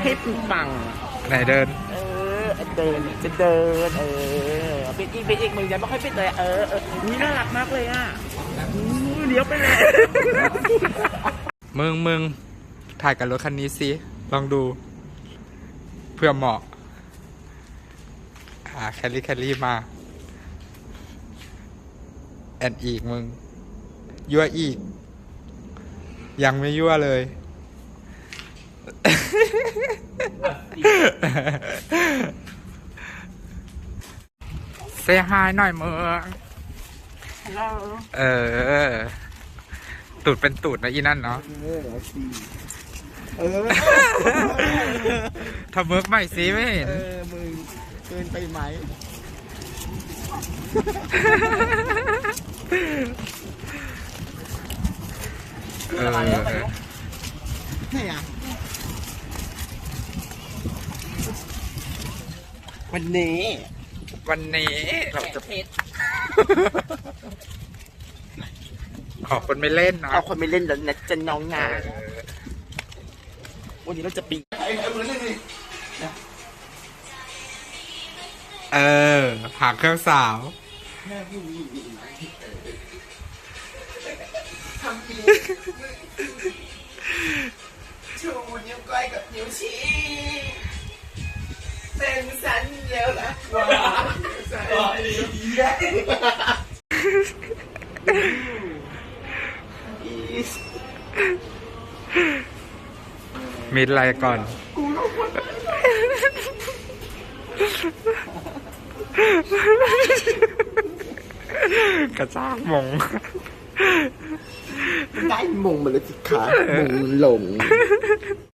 ให้ปัง ไหนเดิน เออ เดินจะเดิน เออปิดอีกปิดอีกมึงยังไม่ค่อยปิดเลยเออเอออุ้ยน่ารักมากเลยอะอู้เลี้ยวไปเลยมึงมึงถ่ายกับรถคันนี้สิ ลองดู เพื่อเหมาะอ่าแคลรี่แคลรี่มา แอนอีกมึง ยั่วอีก ยังไม่ยั่วเลย เซฮายหน่อยมึงเออ ตูดเป็นตูดนะอีนั่นเนาะ เออสี่เออทำเมิร์กใหม่สิไม่เห็น เออ มึงเกินไปไหม เออ ไหนอะ วันนี้ วันนี้เราจะเพชร ขอคนไม่เล่นเนาะเอาคนไม่เล่นแล้วนะจะน้องงานวันนี้เราจะปีเออหาเครื่องสาว ชูนิ้วก้อยกับนิ้วชี้ เป็นสัญญาละว่าอีมิดอะไรก่อนกระจ้างมง ได้มงมาเลยสิคะมงหลง